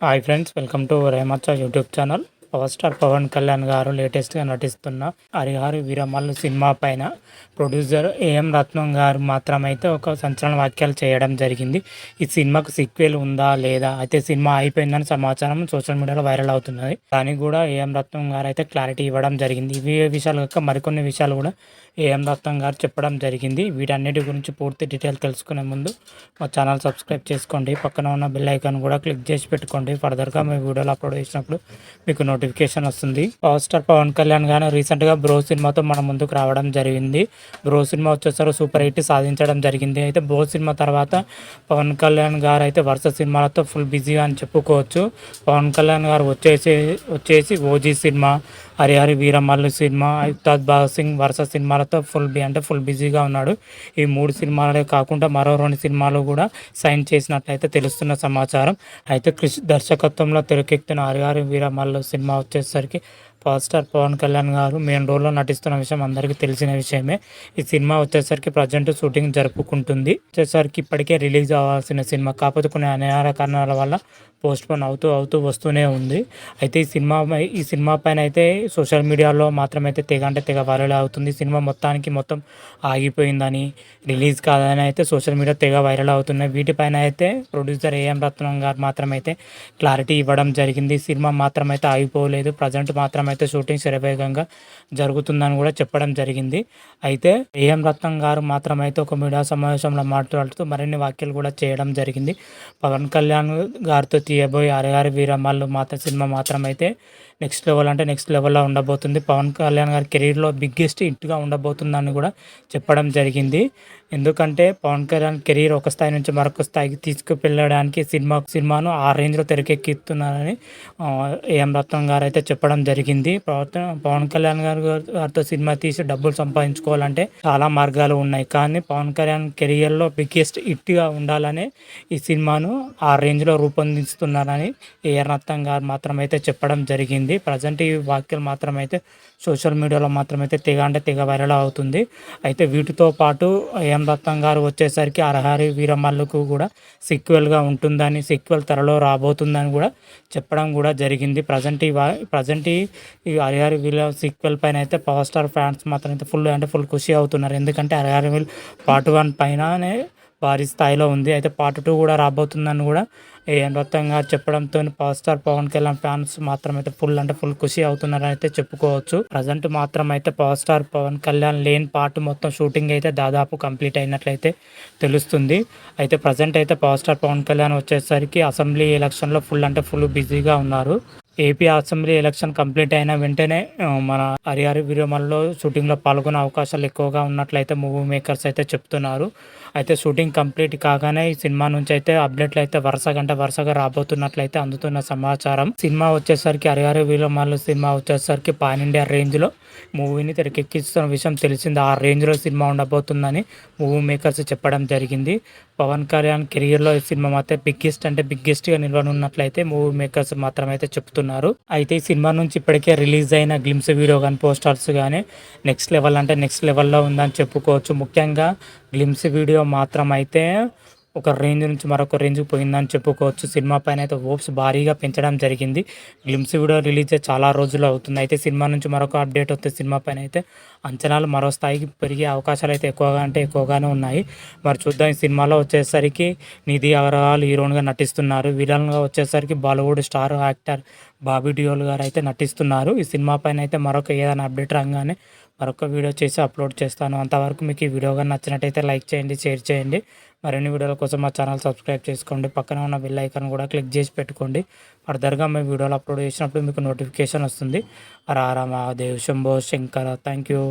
Hi friends welcome to రేమచ్చ YouTube channel Power star Pawan Kalyan garu లేటెస్ట్గా నటిస్తున్న హరిహరి వీరమల్లు సినిమా పైన ప్రొడ్యూసర్ ఏఎం రత్నం గారు మాత్రమైతే ఒక సంచలన వ్యాఖ్యలు చేయడం జరిగింది. ఈ సినిమాకు సీక్వెల్ ఉందా లేదా? అయితే సినిమా అయిపోయిందని సమాచారం సోషల్ మీడియాలో వైరల్ అవుతున్నది. దానికి కూడా ఏఎం రత్నం గారు అయితే క్లారిటీ ఇవ్వడం జరిగింది. ఇవి విషయాలు కాక మరికొన్ని విషయాలు కూడా ఏఎం రత్నం గారు చెప్పడం జరిగింది. వీటన్నిటి గురించి పూర్తి డీటెయిల్ తెలుసుకునే ముందు మా ఛానల్ సబ్స్క్రైబ్ చేసుకోండి. పక్కన ఉన్న బెల్ ఐకాన్ కూడా క్లిక్ చేసి పెట్టుకోండి. ఫర్దర్గా మీ వీడియోలు అప్లోడ్ చేసినప్పుడు మీకు నోటిఫికేషన్ వస్తుంది. పవర్ స్టార్ పవన్ కళ్యాణ్ గారు రీసెంట్గా బ్రో సినిమాతో మన ముందుకు రావడం జరిగింది. బ్రో సినిమా వచ్చేసరికి సూపర్ హిట్ సాధించడం జరిగింది. అయితే బ్రో సినిమా తర్వాత పవన్ కళ్యాణ్ గారు అయితే వరుస సినిమాలతో ఫుల్ బిజీ అని చెప్పుకోవచ్చు. పవన్ కళ్యాణ్ గారు వచ్చేసి వచ్చేసి OG cinema Harihari Veeramallu cinema Ustaad Bhagat Singh వరుస సినిమాలతో ఫుల్ బి అంటే ఫుల్ బిజీగా ఉన్నాడు. ఈ మూడు సినిమాలే కాకుండా మరో రెండు సినిమాలు కూడా సైన్ చేసినట్లయితే తెలుస్తున్న సమాచారం. అయితే కృషి దర్శకత్వంలో తెరకెక్కిన హరిహరి వీరమల్లు సినిమా వచ్చేసరికి పవర్ స్టార్ పవన్ కళ్యాణ్ గారు మెయిన్ రోల్లో నటిస్తున్న విషయం అందరికీ తెలిసిన విషయమే. ఈ సినిమా వచ్చేసరికి ప్రజెంట్ షూటింగ్ జరుపుకుంటుంది. వచ్చేసరికి ఇప్పటికే రిలీజ్ అవ్వాల్సిన సినిమా కాకపోతే కొన్ని అనివార్య కారణాల వల్ల పోస్ట్ పోన్ అవుతూ అవుతూ వస్తూనే ఉంది. అయితే ఈ సినిమా ఈ సినిమా పైన అయితే సోషల్ మీడియాలో మాత్రమైతే తెగ అంటే తెగ వైరల్ అవుతుంది. సినిమా మొత్తానికి మొత్తం ఆగిపోయిందని రిలీజ్ కాదని అయితే సోషల్ మీడియా తెగ వైరల్ అవుతున్నాయి. వీటిపైన అయితే ప్రొడ్యూసర్ ఏఎం రత్నం గారు మాత్రమైతే క్లారిటీ ఇవ్వడం జరిగింది. సినిమా మాత్రమైతే ఆగిపోలేదు. ప్రజెంట్ మాత్రమైతే అయితే షూటింగ్ శరవేగంగా జరుగుతుందని కూడా చెప్పడం జరిగింది. అయితే ఏఎం రత్నం గారు మాత్రమైతే ఒక మీడియా సమావేశంలో మాట్లాడుతూ మరిన్ని వ్యాఖ్యలు కూడా చేయడం జరిగింది. పవన్ కళ్యాణ్ గారితో తీయబోయే అరగారి వీరమ్మలు మాత్రం సినిమా మాత్రం అయితే నెక్స్ట్ లెవెల్ అంటే నెక్స్ట్ లెవెల్లో ఉండబోతుంది. పవన్ కళ్యాణ్ గారి కెరీర్లో బిగ్గెస్ట్ హిట్గా ఉండబోతుందని కూడా చెప్పడం జరిగింది. ఎందుకంటే పవన్ కళ్యాణ్ కెరీర్ ఒక స్థాయి నుంచి మరొక స్థాయికి తీసుకువెళ్ళడానికి సినిమా సినిమాను ఆ రేంజ్లో తెరకెక్కిస్తున్నారని ఏఎం రత్నం గారు అయితే చెప్పడం జరిగింది. పవన్ కళ్యాణ్ గారు గారితో సినిమా తీసి డబ్బులు సంపాదించుకోవాలంటే చాలా మార్గాలు ఉన్నాయి. కానీ పవన్ కళ్యాణ్ కెరియర్లో బిగ్గెస్ట్ హిట్గా ఉండాలని ఈ సినిమాను ఆ రేంజ్లో రూపొందిస్తున్నారని ఏఆర్ రత్నం గారు మాత్రమైతే చెప్పడం జరిగింది. ప్రజెంట్ ఈ వాక్యాలు మాత్రమైతే సోషల్ మీడియాలో మాత్రమైతే తెగ అంటే తెగ వైరల్ అవుతుంది. అయితే వీటితో పాటు ఏఎం రత్నం గారు వచ్చేసరికి అరహారి వీరమల్లుకు కూడా సిక్వెల్గా ఉంటుందని సిక్వెల్ త్వరలో రాబోతుందని కూడా చెప్పడం కూడా జరిగింది. ప్రజెంట్ ఈ ప్రజెంట్ ఈ ఈ హరిహరి వీళ్ళ సిక్వెల్ పైన అయితే పవర్ స్టార్ ఫ్యాన్స్ మాత్రం అయితే ఫుల్ అంటే ఫుల్ ఖుషి అవుతున్నారు. ఎందుకంటే హరిహరి వీల్ పార్ట్ వన్ పైననే భారీ స్థాయిలో ఉంది. అయితే పార్ట్ టూ కూడా రాబోతుందని కూడా నృత్యంగా చెప్పడంతో power star Pawan Kalyan fans మాత్రం అయితే ఫుల్ అంటే ఫుల్ ఖుషి అవుతున్నారని అయితే చెప్పుకోవచ్చు. ప్రజెంట్ మాత్రం అయితే పవర్ స్టార్ పవన్ కళ్యాణ్ లేని పార్ట్ మొత్తం షూటింగ్ అయితే దాదాపు కంప్లీట్ అయినట్లయితే తెలుస్తుంది. అయితే ప్రజెంట్ అయితే పవర్ స్టార్ పవన్ కళ్యాణ్ వచ్చేసరికి అసెంబ్లీ ఎలక్షన్లో ఫుల్ అంటే ఫుల్ బిజీగా ఉన్నారు. ఏపీ అసెంబ్లీ ఎలక్షన్ కంప్లీట్ అయిన వెంటనే మన హరిహరి విరమల్లో షూటింగ్లో పాల్గొనే అవకాశాలు ఎక్కువగా ఉన్నట్లయితే మూవీ మేకర్స్ అయితే చెప్తున్నారు. అయితే షూటింగ్ కంప్లీట్ కాగానే ఈ సినిమా నుంచి అయితే అప్డేట్లు అయితే వరుస గంట వరుసగా రాబోతున్నట్లయితే అందుతున్న సమాచారం. సినిమా వచ్చేసరికి హరిహరి విరమల్ల సినిమా వచ్చేసరికి పాన్ ఇండియా రేంజ్లో మూవీని తెరకెక్కిస్తున్న విషయం తెలిసింది. ఆ రేంజ్లో సినిమా ఉండబోతుందని మూవీ మేకర్స్ చెప్పడం జరిగింది. పవన్ కళ్యాణ్ కెరియర్లో ఈ సినిమా మాత్రం బిగ్గెస్ట్ అంటే బిగ్గెస్ట్గా నిలవనున్నట్లయితే మూవీ మేకర్స్ మాత్రమైతే చెప్తున్నారు. చేస్తున్నారు. అయితే ఈ సినిమా నుంచి ఇప్పటికే రిలీజ్ అయిన గ్లిమ్స్ వీడియో కానీ పోస్టర్స్ కానీ నెక్స్ట్ లెవెల్ అంటే నెక్స్ట్ లెవెల్లో ఉందని చెప్పుకోవచ్చు. ముఖ్యంగా గ్లిమ్స్ వీడియో మాత్రం అయితే ఒక రేంజ్ నుంచి మరొక రేంజ్కి పోయిందని చెప్పుకోవచ్చు. సినిమా పైన అయితే హోప్స్ భారీగా పెంచడం జరిగింది. గ్లిమ్స్ కూడా రిలీజ్ చాలా రోజులు అవుతుంది. అయితే సినిమా నుంచి మరొక అప్డేట్ వస్తే సినిమా పైన అయితే అంచనాలు మరో స్థాయికి పెరిగే అవకాశాలు అయితే ఎక్కువగా అంటే ఎక్కువగానే ఉన్నాయి. మరి చూద్దాం ఈ సినిమాలో వచ్చేసరికి నిధి అగర్వాల్ హీరోయిన్గా నటిస్తున్నారు. విలన్గా వచ్చేసరికి Bollywood star actor Bobby Deol గారు అయితే నటిస్తున్నారు. ఈ సినిమా పైన అయితే మరొక ఏదైనా అప్డేట్ రాగానే మరొక వీడియో చేసి అప్లోడ్ చేస్తాను. అంతవరకు మీకు ఈ వీడియో కానీ నచ్చినట్టయితే లైక్ చేయండి షేర్ చేయండి. మరిన్ని వీడియోల కోసం మా ఛానల్ సబ్స్క్రైబ్ చేసుకోండి. పక్కన ఉన్న బెల్ ఐకాన్ కూడా క్లిక్ చేసి పెట్టుకోండి. ఫర్దర్గా మేము వీడియోలు అప్లోడ్ చేసినప్పుడు మీకు నోటిఫికేషన్ వస్తుంది. రారా మహాదేవ్ శంభో శంకర. Thank you